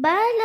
Bye.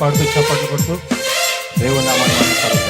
పాడుతూ చప్పట్లు కొడుతూ దేవునామాన్ని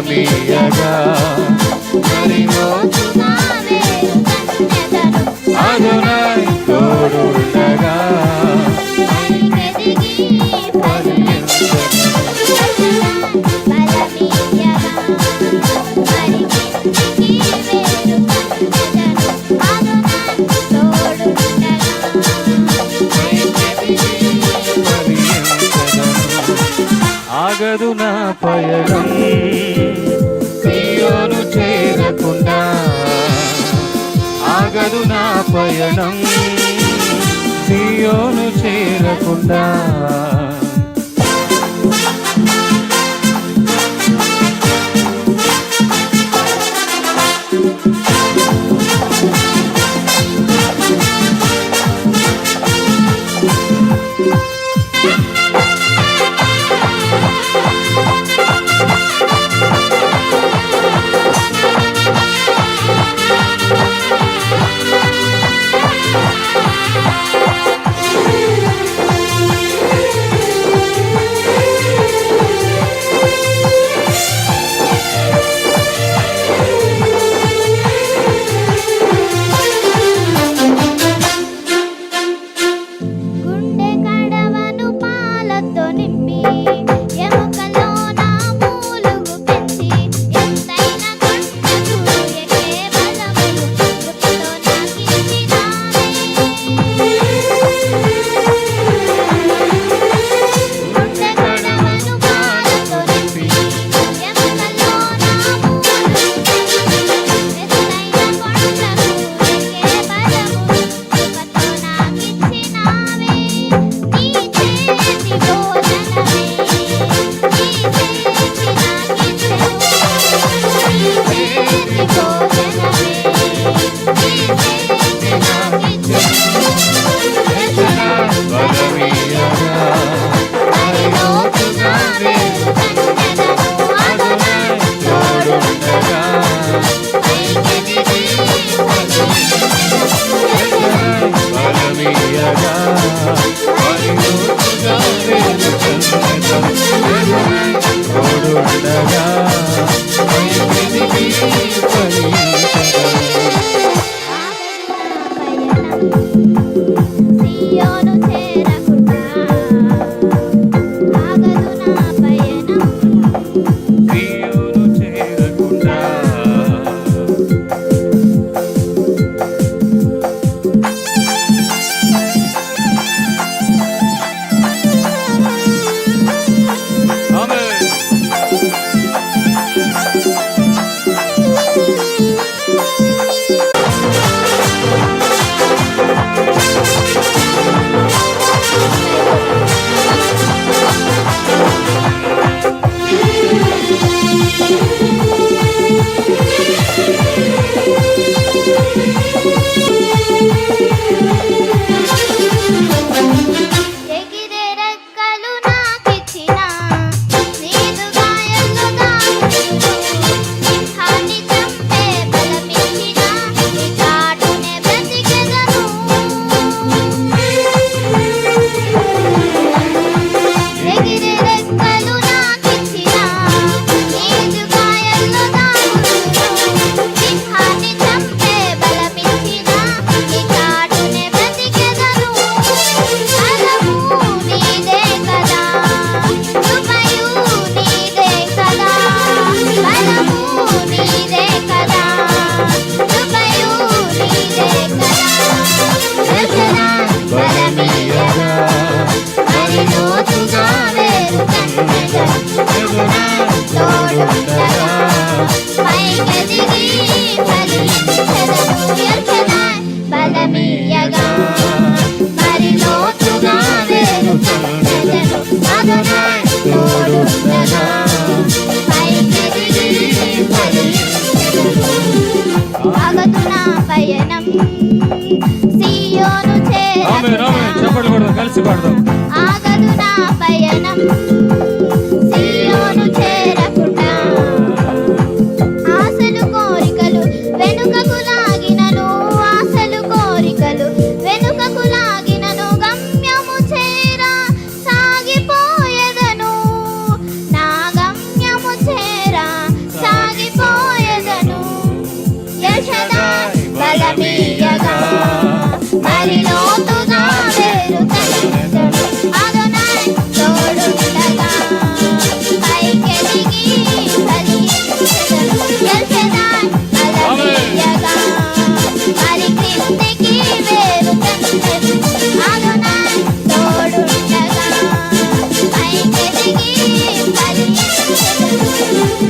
ఫలమియగా అదునై తోడుండగా ఆగదు పయనం. సియోను చేరకుండా సియోను ఆమేన్ ఆమేన్. చప్పట్లు కొడదాం కలిసి పాడదాం.